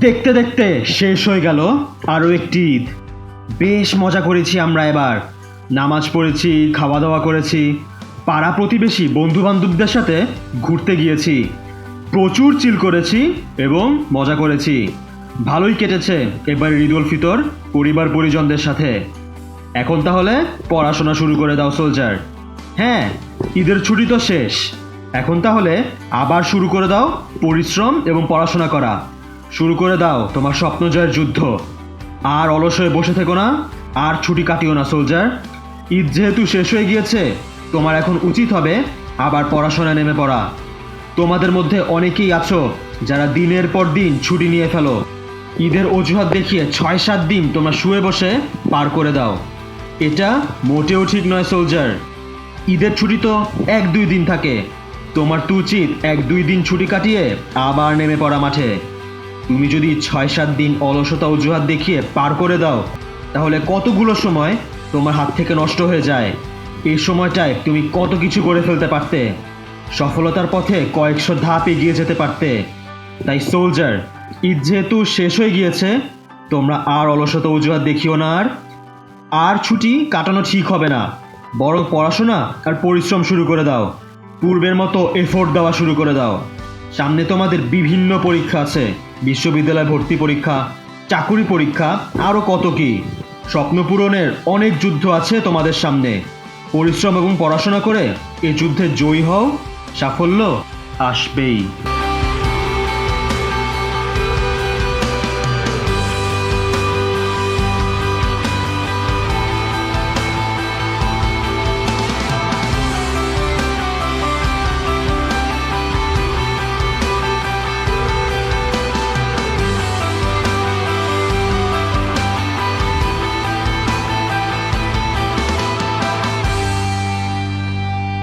দেখতে দেখতে শেষ হয়ে গেল আরও একটি ঈদ। বেশ মজা করেছি আমরা এবার। নামাজ পড়েছি খাওয়া দাওয়া করেছি। পাড়া প্রতিবেশী বন্ধু বান্ধবদের সাথে ঘুরতে গিয়েছি। প্রচুর চিল করেছি এবং মজা করেছি। ভালোই কেটেছে এবার ঈদ উল ফিতর পরিবার পরিজনদের সাথে। এখন তাহলে পড়াশোনা শুরু করে দাও সোলজার হ্যাঁ ঈদের ছুটি তো শেষ। এখন তাহলে আবার শুরু করে দাও পরিশ্রম এবং পড়াশোনা করা। শুরু করে দাও, তোমার স্বপ্ন জয়ের যুদ্ধ। আর অলস হয়ে বসে থেকো না, আর ছুটি কাটিও না, সোলজার। ঈদ যেহেতু শেষ হয়ে গিয়েছে, তোমার এখন উচিত হবে আবার পড়াশোনায় নেমে পড়া। তোমাদের মধ্যে অনেকেই আছো যারা দিনের পর দিন ছুটি নিয়ে ফেলো। ঈদের অজুহাত দেখিয়ে ছয় সাত দিন তোমরা শুয়ে বসে পার করে দাও। এটা মোটেও ঠিক নয়, সোলজার। ঈদের ছুটি তো এক দুই দিন থাকে। তোমার তো উচিত এক দুই দিন ছুটি কাটিয়ে আবার নেমে পড়া মাঠে। তুমি যদি ছয় সাত দিন অলসতা অজুহাত দেখিয়ে পার করে দাও, তাহলে কতগুলো সময় তোমার হাত থেকে নষ্ট হয়ে যায়? এই সময়টায় তুমি কত কিছু করে ফেলতে পারতে? সফলতার পথে কয়েকশো ধাপ এগিয়ে যেতে পারতে। তাই সোলজার, ঈদ যেহেতু শেষ হয়ে গিয়েছে, তোমরা আর অলসতা অজুহাত দেখিও না আর। আর ছুটি কাটানো ঠিক হবে না। বড় পড়াশোনা আর পরিশ্রম শুরু করে দাও। পূর্বের মতো এফোর্ট দেওয়া শুরু করে দাও। সামনে তোমাদের বিভিন্ন পরীক্ষা আছে। বিশ্ববিদ্যালয় ভর্তি পরীক্ষা, চাকুরি পরীক্ষা আরও কত কি? স্বপ্ন পূরণের অনেক যুদ্ধ আছে তোমাদের সামনে। পরিশ্রম এবং পড়াশোনা করে এ যুদ্ধে জয়ী হও, সাফল্য আসবেই।